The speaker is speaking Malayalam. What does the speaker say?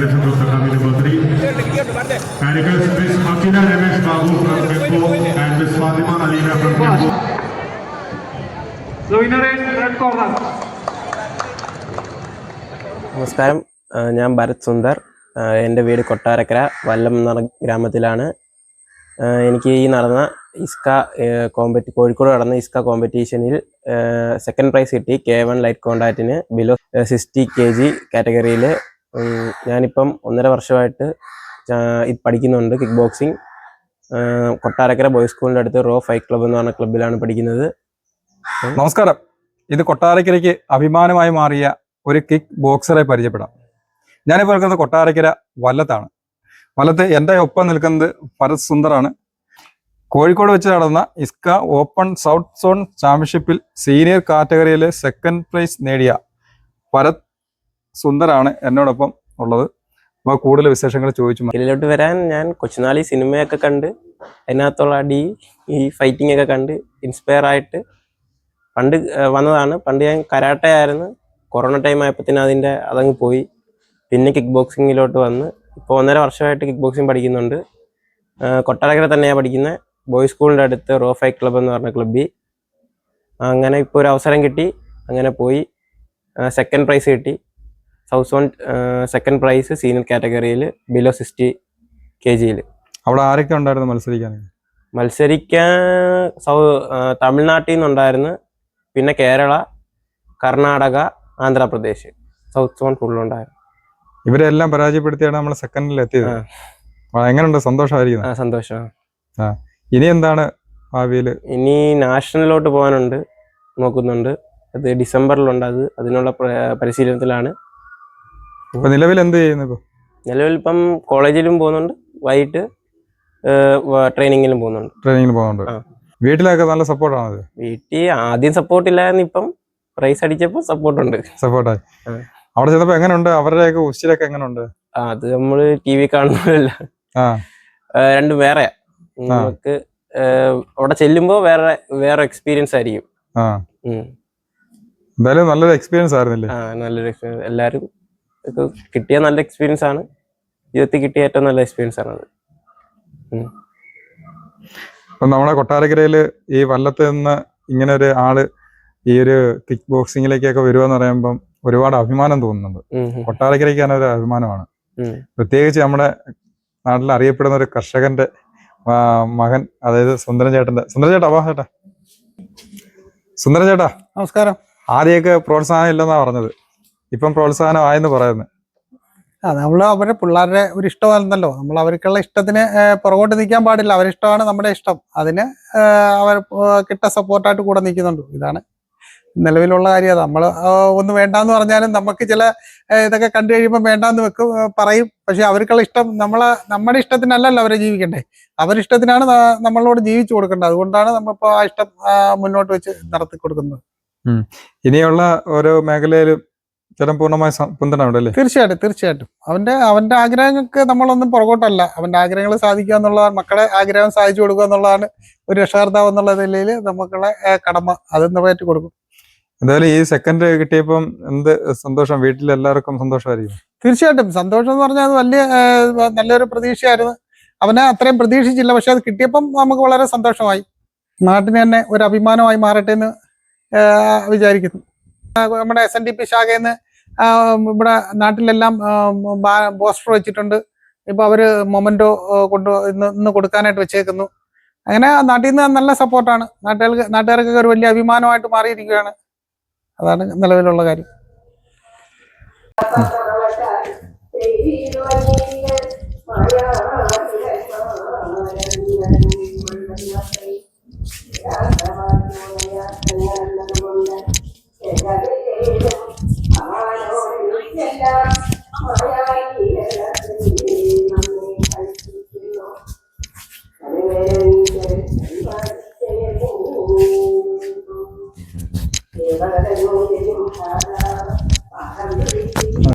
ദിവസം doctor Hameed Badri Karikkal miss Makkina Ramesh Babu from Kempo The winner is red corner. നമസ്കാരം ഞാൻ ഭരത് സുന്ദർ. എന്റെ വീട് കൊട്ടാരക്കര വല്ലം ഗ്രാമത്തിലാണ്. എനിക്ക് ഈ നടന്ന ഇസ്ക കോമ്പറ്റി കോഴിക്കോട് നടന്ന ഇസ്ക കോമ്പറ്റീഷനിൽ സെക്കൻഡ് പ്രൈസ് കിട്ടി. കെ വൺ ലൈറ്റ് കോണ്ടാക്റ്റിന് ബിലോ സിക്സ്റ്റി കെ ജി കാറ്റഗറിയിൽ ഞാനിപ്പം ഒന്നര വർഷമായിട്ട് ഇത് പഠിക്കുന്നുണ്ട് കിക്ക് ബോക്സിങ് കൊട്ടാരക്കര ബോയ്സ് സ്കൂളിന്റെ അടുത്ത് റോ ഫൈറ്റ് ക്ലബ് എന്ന് പറഞ്ഞ ക്ലബിലാണ് പഠിക്കുന്നത്. നമസ്കാരം. ഇത് കൊട്ടാരക്കരയ്ക്ക് അഭിമാനമായി മാറിയ ഒരു കിക്ക് ബോക്സറെ പരിചയപ്പെടാം. ഞാനിപ്പോൾ നിൽക്കുന്നത് കൊട്ടാരക്കര വല്ലത്താണ്. വല്ലത്ത് എന്റെ ഒപ്പം നിൽക്കുന്നത് ഭരത് സുന്ദറാണ്. കോഴിക്കോട് വെച്ച് നടന്ന ഇസ്ക ഓപ്പൺ സൗത്ത് സോൺ ചാമ്പ്യൻഷിപ്പിൽ സീനിയർ കാറ്റഗറിയിലെ സെക്കൻഡ് പ്രൈസ് നേടിയ ഭരത് സുന്ദറാണ് എന്നോടൊപ്പം ഉള്ളത്. അപ്പോൾ കൂടുതൽ വിശേഷങ്ങൾ ചോദിച്ചു ഇതിലോട്ട് വരാൻ ഞാൻ കൊച്ചുനാളി സിനിമയൊക്കെ കണ്ട് അതിനകത്തുള്ള അടി ഈ ഫൈറ്റിംഗ് ഒക്കെ കണ്ട് ഇൻസ്പയർ ആയിട്ട് പണ്ട് വന്നതാണ്. പണ്ട് ഞാൻ കരാട്ടെ ആയിരുന്നു. കൊറോണ ടൈം ആയപ്പോഴത്തേനും അതിന്റെ അതങ്ങ് പോയി. പിന്നെ കിക്ക് ബോക്സിങ്ങിലോട്ട് വന്ന്. ഇപ്പോൾ ഒന്നര വർഷമായിട്ട് കിക്ക് ബോക്സിങ് പഠിക്കുന്നുണ്ട് കൊട്ടാരക്കര തന്നെയാണ് പഠിക്കുന്നത് ബോയ്സ് സ്കൂളിന്റെ അടുത്ത് റോ ഫൈ ക്ലബ്ബ് എന്ന് പറഞ്ഞ ക്ലബ്ബിൽ അങ്ങനെ ഇപ്പോൾ ഒരു അവസരം കിട്ടി. അങ്ങനെ പോയി. സെക്കൻഡ് പ്രൈസ് കിട്ടി. South zone second prize senior കാറ്റഗറിയിൽ ബിലോ സിക്സ്റ്റി കെ ജിയിൽ അവിടെ ആരൊക്കെ ഉണ്ടായിരുന്നു മത്സരിക്കാൻ? മത്സരിക്കാൻ സൗ തമിഴ്നാട്ടിൽ നിന്നുണ്ടായിരുന്നു. പിന്നെ കേരള കർണാടക ആന്ധ്രാപ്രദേശ്. സൗത്ത് സോൺ ഫുള്ളുണ്ടായിരുന്നു ഇവരെല്ലാം പരാജയപ്പെടുത്തിയാണ് നമ്മൾ സെക്കൻഡിൽ എത്തിയത്. ആ. ആ, എങ്ങനെയുണ്ട്? സന്തോഷമായിരിക്കും ആ സന്തോഷം. ഇനി എന്താണ് ഭാവിയിൽ ഇനി നാഷണലിലോട്ട് പോകാനുണ്ട് നോക്കുന്നുണ്ട്. അത് ഡിസംബറിലുണ്ട് അത് അതിനുള്ള പരിശീലനത്തിലാണ്. ഇപ്പൊ നിലവിൽ എന്ത് ചെയ്യുന്നു ഇപ്പൊ? നിലവിൽ ഇപ്പം കോളേജിലും പോകുന്നുണ്ട്. വൈകിട്ട് ട്രെയിനിങ്ങിലും പോകുന്നുണ്ട്. ട്രെയിനിങ്ങിൽ പോകുന്നുണ്ട്. ആ. വീട്ടിലൊക്കെ നല്ല സപ്പോർട്ടാണ് അത് വീട്ടിൽ ആദ്യം സപ്പോർട്ട് ഇല്ലായിരുന്നു. ഇപ്പം പ്രൈസ് അടിച്ചപ്പോൾ സപ്പോർട്ടുണ്ട് സപ്പോർട്ടായി. ആ. അവിടെ ചെന്നപ്പോ എങ്ങനെയുണ്ട് അവരുടെയൊക്കെ ഉച്ചിലൊക്കെ എങ്ങനെയുണ്ട് ആ, അത് നമ്മൾ ടി വി കാണുന്നില്ല ആ. രണ്ടും വേറെ നമുക്ക് ഏഹ്, അവിടെ ചെല്ലുമ്പോൾ വേറെ വേറെ എക്സ്പീരിയൻസ് ആയിരിക്കും. ആ. ഉം. എന്തായാലും നല്ലൊരു എക്സ്പീരിയൻസ് ആയിരുന്നില്ലേ? ആ നല്ലൊരു എക്സ്പീരിയൻസ് എല്ലാവരും ഇത് കിട്ടിയ നല്ല എക്സ്പീരിയൻസ് ആണ്. ജീവിതത്തിൽ കിട്ടിയ ഏറ്റവും നല്ല എക്സ്പീരിയൻസ് ആണ് അത്. അപ്പൊ നമ്മുടെ കൊട്ടാരക്കരയിൽ ഈ വല്ലത്ത് നിന്ന് ഇങ്ങനെ ഒരു ആൾ ഈ ഒരു കിക്ക് ബോക്സിങ്ങിലേക്കൊക്കെ വരുവാന്ന് പറയുമ്പം ഒരുപാട് അഭിമാനം തോന്നുന്നുണ്ട്. ഉം, ഉം, കൊട്ടാരക്കരയ്ക്ക് തന്നെ ഒരു അഭിമാനമാണ്. പ്രത്യേകിച്ച് നമ്മുടെ നാട്ടിൽ അറിയപ്പെടുന്ന ഒരു കർഷകന്റെ മകൻ അതായത് സുന്ദരൻ ചേട്ടന്റെ സുന്ദരൻ ചേട്ടാ വാ ചേട്ടാ. സുന്ദരൻ ചേട്ടാ നമസ്കാരം. ആദ്യമൊക്കെ പ്രോത്സാഹനം ഇല്ലെന്നാ പറഞ്ഞത്. ഇപ്പം പ്രോത്സാഹനം ആയെന്ന് പറയുന്നത് ആ നമ്മൾ അവരെ പിള്ളേരുടെ ഒരു ഇഷ്ടമായിരുന്നല്ലോ നമ്മൾ അവർക്കുള്ള ഇഷ്ടത്തിന് പുറകോട്ട് നിൽക്കാൻ പാടില്ല. അവരിഷ്ടമാണ് നമ്മുടെ ഇഷ്ടം. അതിന് അവർ കിട്ട സപ്പോർട്ടായിട്ട് കൂടെ നിൽക്കുന്നുണ്ട്. ഇതാണ് നിലവിലുള്ള കാര്യം. നമ്മൾ ഒന്ന് വേണ്ടാന്ന് പറഞ്ഞാലും നമുക്ക് ചില ഇതൊക്കെ കണ്ടു കഴിയുമ്പോൾ വേണ്ടാന്ന് വെക്കും പറയും. പക്ഷെ അവർക്കുള്ള ഇഷ്ടം നമ്മളെ നമ്മുടെ ഇഷ്ടത്തിനല്ലല്ലോ അവരെ ജീവിക്കണ്ടേ. അവരിഷ്ടത്തിനാണ് ഇഷ്ടത്തിനാണ് നമ്മളോട് ജീവിച്ചു കൊടുക്കേണ്ടത്. അതുകൊണ്ടാണ് നമ്മളിപ്പോൾ ആ ഇഷ്ടം മുന്നോട്ട് വെച്ച് നടത്തി കൊടുക്കുന്നത് ഇനിയുള്ള ഓരോ മേഖലയിലും ചേട്ടൻ പൂർണമായ സം- പിന്തുണ ഉണ്ട് അല്ലേ? തീർച്ചയായിട്ടും തീർച്ചയായിട്ടും. അവന്റെ അവന്റെ ആഗ്രഹങ്ങൾക്ക് നമ്മളൊന്നും പുറകോട്ടല്ല. അവന്റെ ആഗ്രഹങ്ങൾ സാധിക്കുക എന്നുള്ളതാണ് മക്കളെ ആഗ്രഹം സാധിച്ചു കൊടുക്കുക എന്നുള്ളതാണ് ഒരു രക്ഷകർത്താവ് എന്നുള്ള നിലയിൽ നമുക്കുള്ള കടമ. അത് നിറവേറ്റി കൊടുക്കും എന്തായാലും ഈ സെക്കൻഡ് കിട്ടിയപ്പം എന്ത് സന്തോഷം? വീട്ടിൽ എല്ലാവർക്കും സന്തോഷമായിരിക്കും. തീർച്ചയായിട്ടും. സന്തോഷം എന്ന് പറഞ്ഞാൽ അത് വലിയ നല്ലൊരു പ്രതീക്ഷയായിരുന്നു. അവനെ അത്രയും പ്രതീക്ഷിച്ചില്ല. പക്ഷെ അത് കിട്ടിയപ്പം നമുക്ക് വളരെ സന്തോഷമായി. നാട്ടിന് തന്നെ ഒരു അഭിമാനമായി മാറട്ടെ എന്ന് വിചാരിക്കുന്നു. നമ്മുടെ എസ് എൻ ഡി പി ശാഖയിൽ നിന്ന് ഇവിടെ നാട്ടിലെല്ലാം പോസ്റ്റർ വെച്ചിട്ടുണ്ട്. ഇപ്പൊ അവർ മൊമെന്റോ കൊണ്ട് ഇന്ന് ഇന്ന് കൊടുക്കാനായിട്ട് വെച്ചേക്കുന്നു. അങ്ങനെ നാട്ടിൽ നിന്ന് നല്ല സപ്പോർട്ടാണ്. നാട്ടുകാർക്ക് നാട്ടുകാർക്കൊക്കെ ഒരു വലിയ അഭിമാനമായിട്ട് മാറിയിരിക്കുകയാണ്. അതാണ് നിലവിലുള്ള കാര്യം.